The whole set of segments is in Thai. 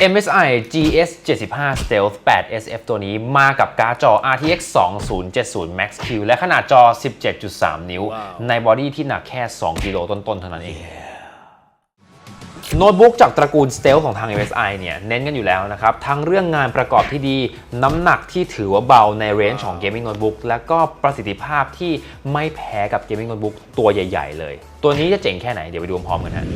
MSI GS 75 Stealth 8 SF ตัวนี้มากับการ์ดจอ RTX 2070 Max Q และขนาดจอ 17.3 นิ้ว ในบอดี้ที่หนักแค่ 2 กิโลต้นๆ เท่านั้นเองโน้ตบุ๊กจากตระกูล Stealth ของทาง MSI เนี่ยเน้นกันอยู่แล้วนะครับ ทั้งเรื่องงานประกอบที่ดี น้ำหนักที่ถือว่าเบาในเรนจ์ของ Gaming Notebook และก็ประสิทธิภาพที่ไม่แพ้กับ Gaming Notebook ตัวใหญ่ ๆ เลย ตัวนี้จะเจ๋งแค่ไหนเดี๋ยวไปดูพร้อมกันฮะ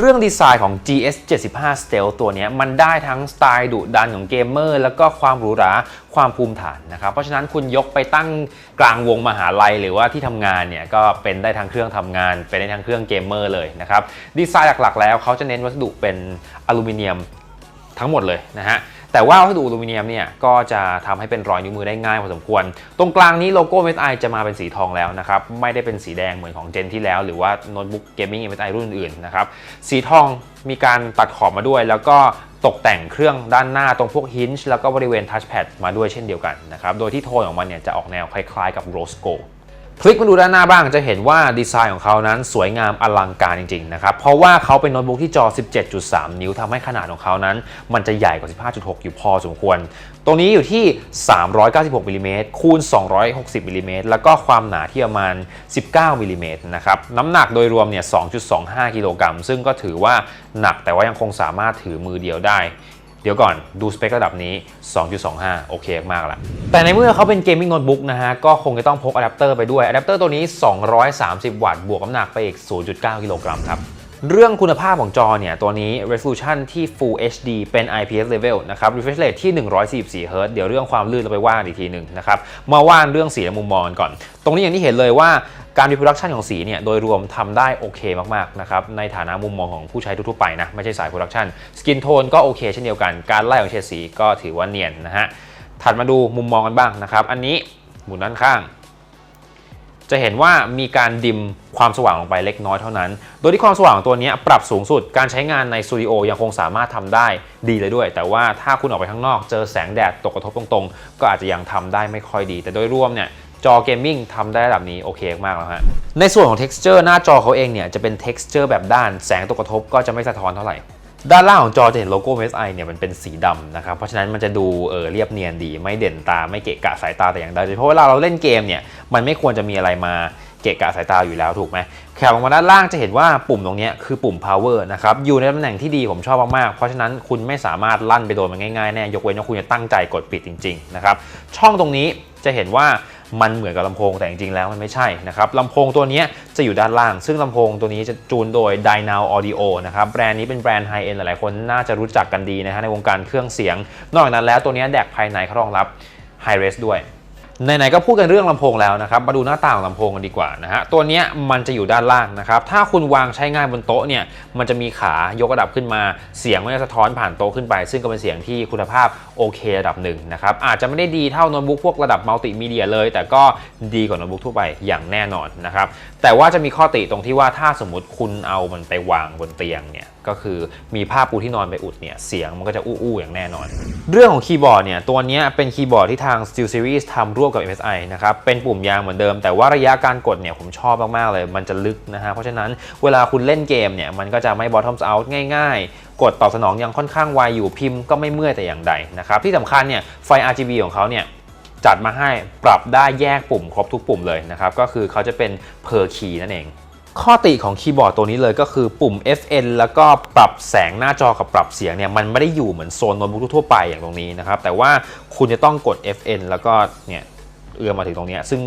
เรื่องดีไซน์ของ GS 75 Stealth ตัวนี้มันได้ทั้งสไตล์ดุดันของเกมเมอร์ แล้วก็ความหรูหราความภูมิฐานนะครับ เพราะฉะนั้นคุณยกไปตั้งกลางวงมหาลัย หรือว่าที่ทำงานเนี่ยก็เป็นได้ทั้งเครื่องทำงาน เป็นได้ทั้งเครื่องเกมเมอร์เลยนะครับ ดีไซน์หลักๆ แล้วเขาจะเน้นวัสดุเป็นอลูมิเนียมทั้งหมดเลยนะฮะ แต่ว่าวัสดุอลูมิเนียมเนี่ยก็จะทำให้เป็นรอยนิ้วมือได้ง่ายพอสมควร ตรงกลางนี้โลโก้ MSI จะมาเป็นสีทองแล้วนะครับไม่ได้เป็นสีแดงเหมือนของเจนที่แล้ว หรือว่าโน้ตบุ๊กเกมมิ่ง MSI รุ่นอื่นนะครับสีทองมีการตัดขอบมาด้วย แล้วก็ตกแต่งเครื่องด้านหน้าตรงพวกฮินช์แล้วก็บริเวณทัชแพดมาด้วยเช่นเดียวกันนะครับโดยที่โทนของมันเนี่ยจะออกแนวคล้ายๆกับโรสโก คลิกมาดูด้านหน้าบ้างจะเห็นว่าดีไซน์ของเขานั้นสวยงามอลังการจริงๆนะครับเพราะว่าเขาเป็นโน้ตบุ๊กที่จอ 17.3 นิ้วทำให้ขนาดของเขานั้น มันจะใหญ่กว่า 15.6 อยู่พอสมควร ตรงนี้อยู่ที่ 396มิลลิเมตรคูณ 260มิลลิเมตรแล้วก็ความหนาที่ประมาณ 19มิลลิเมตรนะครับน้ำหนักโดยรวมเนี่ย 2.25 กิโลกรัมซึ่งก็ถือว่าหนักแต่ว่ายังคงสามารถถือมือเดียวได้ เดี๋ยวก่อนดูสเปคระดับนี้ 2.25 โอเคมากละแต่ในเมื่อเขาเป็นเกมมิ่งโน้ตบุ๊กนะฮะ ก็คงจะต้องพกอะแดปเตอร์ไปด้วยอะแดปเตอร์ตัวนี้ 230 วัตต์ บวกน้ำหนักไปอีก 0.9 กิโลกรัมครับ เรื่องคุณภาพของจอเนี่ย ตัวนี้ resolution ที่ Full HD เป็น IPS level นะครับ refresh rate ที่ 144 Hz เดี๋ยวเรื่องความลื่นเราไปว่าอีกทีหนึ่งนะครับ มาว่าเรื่องสีและมุมมองก่อน ตรงนี้อย่างที่เห็นเลยว่า การ reproduction ของสีเนี่ยโดยรวมทำได้โอเคมากๆนะครับในฐานะมุมมองของผู้ใช้ทั่วไปนะไม่ใช่สาย production skin tone ก็โอเคเช่นเดียวกัน การไล่ของเฉดสีก็ถือว่าเนียนนะฮะถัดมาดูมุมมองกันบ้างนะครับ อันนี้หมุนด้านข้าง จะเห็นว่ามีการดิมความสว่างลงไปเล็กน้อยเท่านั้น โดยที่ความสว่างของตัวนี้ปรับสูงสุด การใช้งานในสตูดิโอยังคงสามารถทำได้ดีเลยด้วย แต่ว่าถ้าคุณออกไปข้างนอกเจอแสงแดดตกกระทบตรงๆ ก็อาจจะยังทำได้ไม่ค่อยดี แต่โดยรวมเนี่ย จอเกมมิ่งทำได้ระดับนี้โอเคมากแล้วฮะ ในส่วนของ texture หน้าจอเขาเองเนี่ยจะเป็น texture แบบด้านแสงตกกระทบก็จะไม่สะท้อนเท่าไหร่ ด้านล่างของจอจะเห็นโลโก้ MSI เนี่ยมันเป็นสีดำนะครับ เพราะฉะนั้นมันจะดูเออเรียบเนียนดี ไม่เด่นตาไม่เกะกะสายตาแต่อย่างใดโดยเฉพาะเวลาเราเล่นเกมเนี่ยมันไม่ควรจะมีอะไรมาเกะกะสายตาอยู่แล้วถูกไหมแขกลงมาด้านล่างจะเห็นว่าปุ่มตรงนี้คือปุ่ม power นะครับ อยู่ในตำแหน่งที่ดีผมชอบมาก ๆ เพราะฉะนั้นคุณไม่สามารถลั่นไปโดนมันง่าย ๆ แน่ ยกเว้นว่าคุณจะตั้งใจกดปิดจริง ๆ นะครับ ช่องตรงนี้จะเห็นว่า มันเหมือนกับลำโพงแต่จริงๆแล้วมันไม่ใช่นะครับลำโพงตัวนี้จะอยู่ด้านล่าง ซึ่งลำโพงตัวนี้จะจูนโดย Dynow Audio นะครับแบรนด์นี้เป็นแบรนด์ไฮเอ็นหลายๆคนน่าจะรู้จักกันดีนะฮะในวงการเครื่องเสียง นอกจากนั้นแล้วตัวนี้แดกภายในเขารองรับ Hi-res ด้วย ไหนๆก็พูดกันเรื่องลำโพงแล้วนะครับ มาดูหน้าตาของลำโพงกันดีกว่านะฮะ ตัวนี้มันจะอยู่ด้านล่างนะครับ ถ้าคุณวางใช้งานบนโต๊ะเนี่ย มันจะมีขายกระดับขึ้นมา เสียงมันจะสะท้อนผ่านโต๊ะขึ้นไป ซึ่งก็เป็นเสียงที่คุณภาพโอเคระดับหนึ่งนะครับ อาจจะไม่ได้ดีเท่าโน้ตบุ๊กพวกระดับมัลติมีเดียเลย แต่ก็ดีกว่าโน้ตบุ๊กทั่วไปอย่างแน่นอนนะครับ แต่ว่าจะมีข้อติตรงที่ว่าถ้าสมมติคุณเอามันไปวางบนเตียงเนี่ยก็คือมีผ้าปูที่นอนไปอุดเนี่ยเสียงมันก็จะอู้ๆอย่างแน่นอน เรื่องของคีย์บอร์ดเนี่ยตัวนี้เป็นคีย์บอร์ดที่ทาง SteelSeries ทำร่วมกับ MSI นะครับเป็นปุ่มยางเหมือนเดิม แต่ว่าระยะการกดเนี่ยผมชอบมากๆเลย มันจะลึกนะฮะเพราะฉะนั้นเวลาคุณเล่นเกมเนี่ยมันก็จะไม่ bottoms out ง่ายๆ กดตอบสนองยังค่อนข้างไวอยู่พิมพ์ก็ไม่เมื่อยแต่อย่างใดนะครับที่สำคัญเนี่ยไฟ RGB ของเขาเนี่ยจัดมาให้ปรับได้แยกปุ่มครบทุกปุ่มเลยนะครับก็คือเขาจะเป็น per key นั่นเอง ข้อติของคีย์บอร์ดตัวนี้เลยก็คือปุ่ม FN แล้วก็ปรับแสงหน้าจอกับปรับเสียงเนี่ยมันไม่ได้อยู่เหมือนโซนโน้ตบุ๊กทั่วไปอย่างตรงนี้นะครับ แต่ว่าคุณจะต้องกด FN แล้วก็เนี่ยเอื้อมมาถึงตรงนี้ ซึ่ง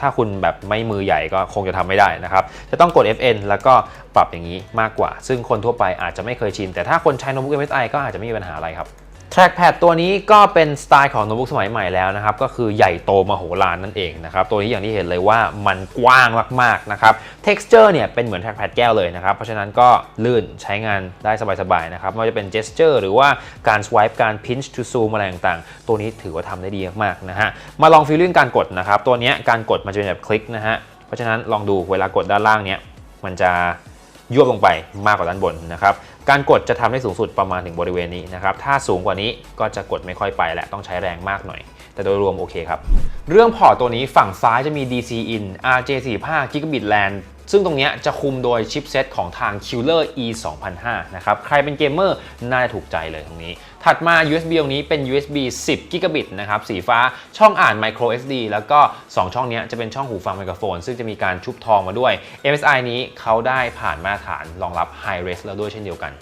ถ้าคุณแบบไม่มือใหญ่ก็คงจะทำไม่ได้นะครับ จะต้องกด FN แล้วก็ปรับอย่างนี้มากกว่า ซึ่งคนทั่วไปอาจจะไม่เคยชิน แต่ถ้าคนใช้โน้ตบุ๊ก MSI ก็อาจจะไม่มีปัญหาอะไรครับ trackpad ตัวนี้ก็เป็นสไตล์ของโน้ตบุ๊กสมัยใหม่แล้วนะครับ ก็คือใหญ่โตมโหฬารนั่นเองนะครับ ตัวนี้อย่างที่เห็นเลยว่ามันกว้างมากๆนะครับ texture เนี่ยเป็นเหมือน trackpad แก้วเลยนะครับ เพราะฉะนั้นก็ลื่นใช้งานได้สบายๆนะครับ ไม่ว่าจะเป็น gesture หรือว่าการ swipe การ pinch to zoom อะไรต่างๆ ตัวนี้ถือว่าทำได้ดีมากๆนะฮะ มาลองฟีลลิ่งการกดนะครับ ตัวนี้การกดมันจะเป็นแบบคลิกนะฮะ เพราะฉะนั้นลองดูเวลากดด้านล่างเนี้ยมันจะ ยวบลงไปมากกว่าด้านบนนะครับ การกดจะทำได้สูงสุดประมาณถึงบริเวณนี้นะครับ ถ้าสูงกว่านี้ก็จะกดไม่ค่อยไปและต้องใช้แรงมากหน่อย แต่โดยรวมโอเคครับ เรื่องพอร์ตตัวนี้ฝั่งซ้ายจะมี DC in RJ45 Gigabit LAN ซึ่งตรงนี้จะคุมโดยชิปเซตของทาง Killer E 2005นะครับ ใครเป็นเกมเมอร์น่าจะถูกใจเลยตรงนี้ ถัดมา USB ตรงนี้เป็น USB 10 Gigabit นะครับ สีฟ้าช่องอ่าน Micro SD แล้วก็ 2 ช่องนี้จะเป็นช่องหูฟังไมโครโฟน ซึ่งจะมีการชุบทองมาด้วย MSI นี้เขาได้ผ่านมาตรฐานรองรับ High Res แล้วด้วยเช่นเดียวกัน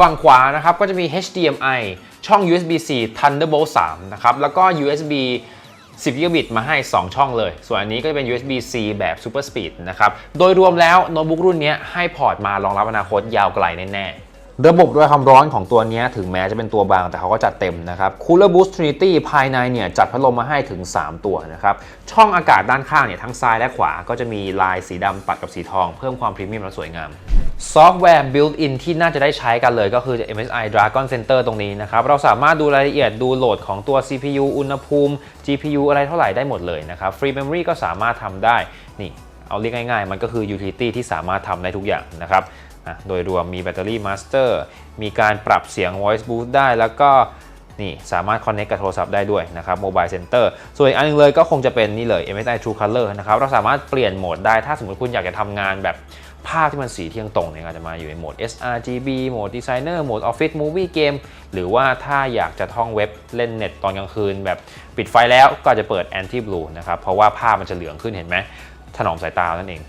ฝั่งขวานะครับก็จะมี HDMI ช่อง USB-C Thunderbolt 3 นะครับ แล้วก็ USB 10กิกะบิตมาให้ 2 ช่องเลย ส่วนอันนี้ก็จะเป็น USB-C แบบ Super Speed นะครับ โดยรวมแล้วโน้ตบุ๊กรุ่นนี้ให้พอร์ตมารองรับอนาคตยาวไกลแน่ๆ ระบบด้วยความร้อนของตัวนี้ถึงแม้จะเป็นตัวบางแต่เขาก็จัดเต็มนะครับ Cooler Boost Trinity ภายในเนี่ยจัดพัดลมมาให้ถึง 3 ตัวนะครับ ช่องอากาศด้านข้างเนี่ยทั้งซ้ายและขวาก็จะมีลายสีดำตัดกับสีทอง เพิ่มความพรีเมียมและสวยงาม ซอฟต์แวร์ built-in ที่น่าจะได้ใช้กันเลยก็คือ MSI Dragon Center ตรงนี้นะครับ เราสามารถดูรายละเอียดดูโหลดของตัว CPU อุณหภูมิ GPU อะไรเท่าไหร่ได้หมดเลยนะครับ Free Memory ก็สามารถทำได้ นี่ เอาเรียกง่ายๆ มันก็คือ utility ที่สามารถทำได้ทุกอย่างนะครับอะโดยรวมมีแบตเตอรี่ Master มีการปรับเสียง Voice Boost ได้แล้วก็นี่สามารถ connect กับโทรศัพท์ได้ด้วยนะครับ Mobile Center ส่วนอีกอันหนึงเลยก็คงจะเป็นนี่เลย MSI True Color นะครับ เราสามารถเปลี่ยนโหมดได้ถ้าสมมติคุณอยากจะทำงานแบบ ภาพที่มันสีเที่ยงตรงเนี่ยก็จะมาอยู่ในโหมด sRGB โหมด Designer โหมด Office Movie Game หรือว่าถ้าอยากจะท่องเว็บเล่นเน็ตตอนกลางคืน แบบปิดไฟแล้วก็จะเปิด Anti Blue นะครับ เพราะว่าภาพมันจะเหลืองขึ้นเห็นไหมถนอมสายตานั่นเอง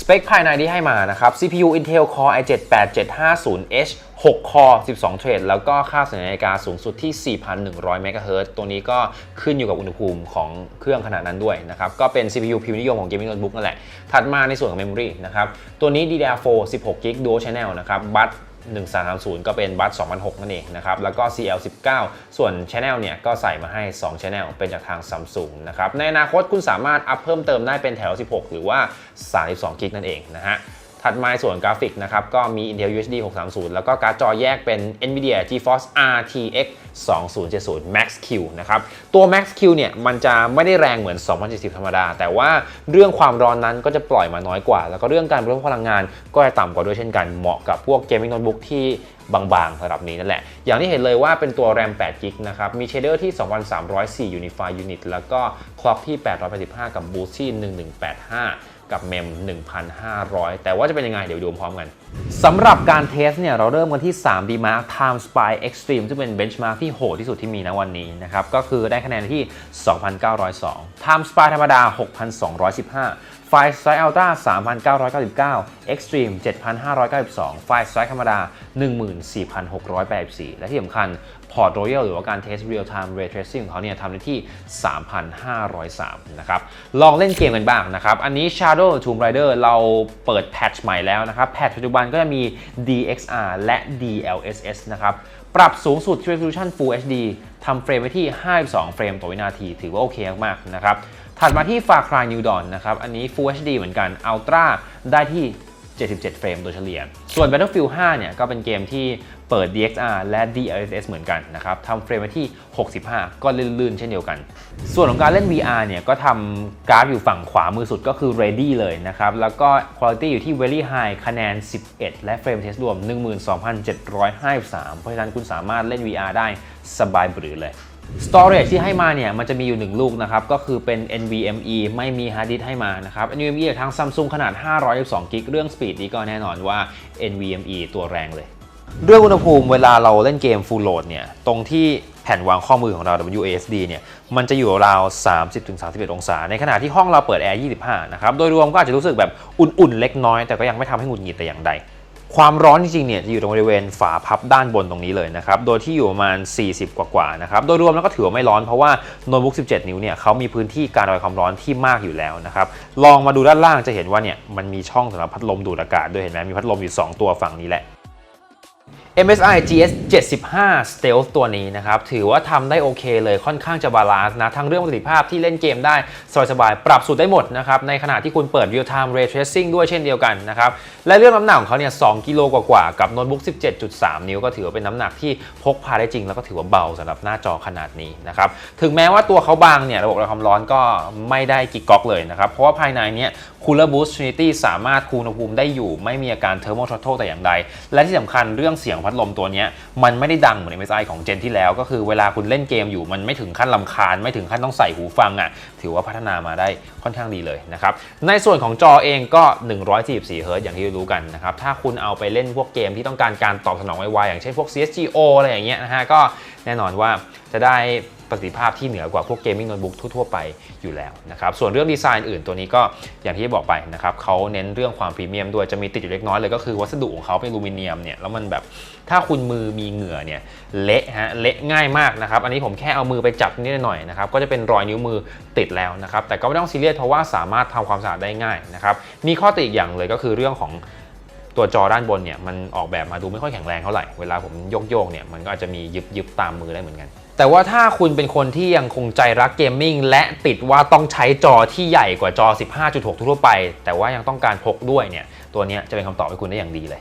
สเปคภายในที่ให้มานะครับ CPU Intel Core i7 8750H 6 Core 12 เทรดแล้วก็ค่าสัญญาณนาฬิกาสูงสุดที่ 4,100 MHz ตัวนี้ก็ขึ้นอยู่กับอุณหภูมิของเครื่องขนาดนั้นด้วยนะครับ ก็เป็น CPU พิมพ์นิยมของ Gaming Notebook นั่นแหละ ถัดมาในส่วนของ Memory นะครับ ตัวนี้ DDR4 16 GB Dual Channel นะครับบัต 1330 ก็เป็นบัส2006 นั่นเองนะครับ แล้วก็ CL19 ส่วน Channel เนี่ย ก็ใส่มาให้ 2 Channel เป็นจากทาง Samsung นะครับ ในอนาคตคุณสามารถอัพเพิ่มเติมได้เป็นแถว 16 หรือว่า 32 กิกนั่นเองนะฮะ ถัดมาส่วนกราฟิกนะครับ ก็มี Intel UHD 630 แล้วก็การ์ดจอแยกเป็น NVIDIA GeForce RTX 2070 Max Q นะครับ ตัว Max Q เนี่ย มันจะไม่ได้แรงเหมือน 2070 ธรรมดา แต่ว่าเรื่องความร้อนนั้นก็จะปล่อยมาน้อยกว่า แล้วก็เรื่องการบริโภคพลังงานก็จะต่ำกว่าด้วยเช่นกันเหมาะกับพวก Gaming Notebook ที่บางๆระดับนี้นั่นแหละ อย่างที่เห็นเลยว่าเป็นตัว RAM 8 g b นะครับ มีเชเดอร์ที่ 2304 Unify Unit แล้วก็คล็อกที่ 885 กับ Boost ที่ 1185 กับเมม 1,500 แต่ว่าจะเป็นยังไง เดี๋ยวดูพร้อมกันสำหรับการเทสเนี่ย เราเริ่มกันที่ 3D Mark Time Spy Extreme ซึ่งเป็นเบนช์มาร์กที่โหดที่สุดที่มีนะวันนี้นะครับ ก็คือได้คะแนนที่ 2,902 Time Spy ธรรมดา 6,215 ไฟ Strike Ultra 3,999 Extreme 7,592 ไฟ Strike ธรรมดา 14,684 และที่สำคัญ Port Royal หรือว่าการ Test Real Time Ray Tracing ของเขาเนี่ยทำได้ที่ 3,503 นะครับ ลองเล่นเกมกันบ้างนะครับ อันนี้ Shadow Tomb Raider เราเปิดแพทช์ใหม่แล้วนะครับ แพทช์ปัจจุบันก็จะมี DXR และ DLSS นะครับ ปรับสูงสุด Resolution Full HD ทำเฟรมไว้ที่ 52 เฟรมต่อวินาที ถือว่าโอเคมากๆนะครับ ถัดมาที่ Far Cry New Dawn นะครับ อันนี้ Full HD เหมือนกัน Ultra ได้ที่ 77 เฟรมโดยเฉลี่ย ส่วน Battlefield 5 เนี่ย ก็เป็นเกมที่เปิด DXR และ DLSS เหมือนกันนะครับทำเฟรมไว้ที่ 65 ก็ลื่นๆ เช่นเดียวกัน ส่วนของการเล่น VR เนี่ย ก็ทำกราฟอยู่ฝั่งขวามือสุดก็คือ Ready เลยนะครับ แล้วก็ Quality อยู่ที่ Very High คะแนน 11 และเฟรมเทสรวม 12,753 เพราะฉะนั้นคุณสามารถเล่น VR ได้สบายบรือเลย Storage ที่ให้มาเนี่ยมันจะมีอยู่ 1 ลูกนะครับ ก็คือเป็น NVMe ไม่มีฮาร์ดดิสให้มานะครับ NVMe ทาง Samsung ขนาด 512กิกเรื่อง Speed นี้ก็แน่นอนว่า NVMe ตัวแรงเลยเรื่องอุณหภูมิเวลาเราเล่นเกม Full Load เนี่ย ตรงที่แผ่นวางข้อมือของเรา WASD เนี่ย มันจะอยู่ราว 30-31 องศา ในขณะที่ห้องเราเปิดแอร์ 25 นะครับ โดยรวมก็อาจจะรู้สึกแบบอุ่นๆ เล็กน้อย แต่ก็ยังไม่ทำให้หงุดหงิดแต่อย่างใด ความร้อนจริงๆเนี่ยจะอยู่ตรงบริเวณฝาพับด้านบนตรงนี้เลยนะครับโดยที่อยู่ประมาณ 40 กว่าๆนะครับโดยรวมแล้วก็ถือว่าไม่ร้อนเพราะว่าโน้ตบุ๊ก 17 นิ้วเนี่ยเขามีพื้นที่การระบายความร้อนที่มากอยู่แล้วนะครับลองมาดูด้านล่างจะเห็นว่าเนี่ยมันมีช่องสำหรับพัดลมดูดอากาศด้วยเห็นไหมมีพัดลมอยู่ 2 ตัวฝั่งนี้แหละ MSI GS 75 Stealth ตัวนี้นะครับ ถือว่าทำได้โอเคเลยค่อนข้างจะบาลานซ์นะ ทั้งเรื่องประสิทธิภาพที่เล่นเกมได้ สบายๆ ปรับสูตรได้หมดนะครับ ในขณะที่คุณเปิด Real Time Ray Tracing ด้วยเช่นเดียวกันนะครับ และเรื่องน้ำหนักของเขาเนี่ย 2 กิโลกว่าๆ กับโน้ตบุ๊ก 17.3 นิ้ว ก็ถือว่าเป็นน้ำหนักที่พกพาได้จริง แล้วก็ถือว่าเบาสำหรับหน้าจอขนาดนี้นะครับ ถึงแม้ว่าตัวเขาบางเนี่ยระบบระบายความร้อนก็ไม่ได้กิกก๊อกเลยนะครับ เพราะว่าภายในเนี่ย Cooler Boost Trinity สามารถคูลอุณหภูมิได้อยู่ ไม่มีอาการ Thermal Throttle แต่อย่างใด และที่สำคัญเรื่องเสียงพัดลมตัวนี้มันไม่ได้ดังเหมือน MSI ของเจนที่แล้ว ก็คือเวลาคุณเล่นเกมอยู่มันไม่ถึงขั้นลำคาญ ไม่ถึงขั้นต้องใส่หูฟังอะถือว่าพัฒนามาได้ค่อนข้างดีเลยนะครับในส่วนของจอเองก็ 144เฮิร์ตซ์อย่างที่รู้กันนะครับถ้าคุณเอาไปเล่นพวกเกมที่ต้องการการตอบสนองไวๆอย่างเช่นพวก CSGO อะไรอย่างเงี้ยนะฮะก็แน่นอนว่าจะได้ ประสิทธิภาพที่เหนือกว่าพวกเกมมิ่งโน้ตบุ๊กทั่วๆไปอยู่แล้วนะครับส่วนเรื่องดีไซน์อื่นตัวนี้ก็อย่างที่บอกไปนะครับเขาเน้นเรื่องความพรีเมียมด้วยจะมีติดอยู่เล็กน้อยเลยก็คือวัสดุของเขาเป็นอลูมิเนียมเนี่ยแล้วมันแบบถ้าคุณมือมีเหงื่อเนี่ยเละฮะเละง่ายมากนะครับอันนี้ผมแค่เอามือไปจับนิดหน่อยนะครับก็จะเป็นรอยนิ้วมือติดแล้วนะครับแต่ก็ไม่ต้องซีเรียสเพราะว่าสามารถทำความสะอาดได้ง่ายนะครับมีข้อติอีกอย่างเลยก็คือเรื่องของ ตัวจอด้านบนเนี่ยมันออกแบบมาดูไม่ค่อยแข็งแรงเท่าไหร่ เวลาผมโยกโยกเนี่ยมันก็อาจจะมียึบยึบตามมือได้เหมือนกัน แต่ว่าถ้าคุณเป็นคนที่ยังคงใจรักเกมมิ่งและติดว่าต้องใช้จอที่ใหญ่กว่าจอ 15.6 ทั่วไป แต่ว่ายังต้องการพกด้วยเนี่ยตัวนี้จะเป็นคำตอบให้คุณได้อย่างดีเลย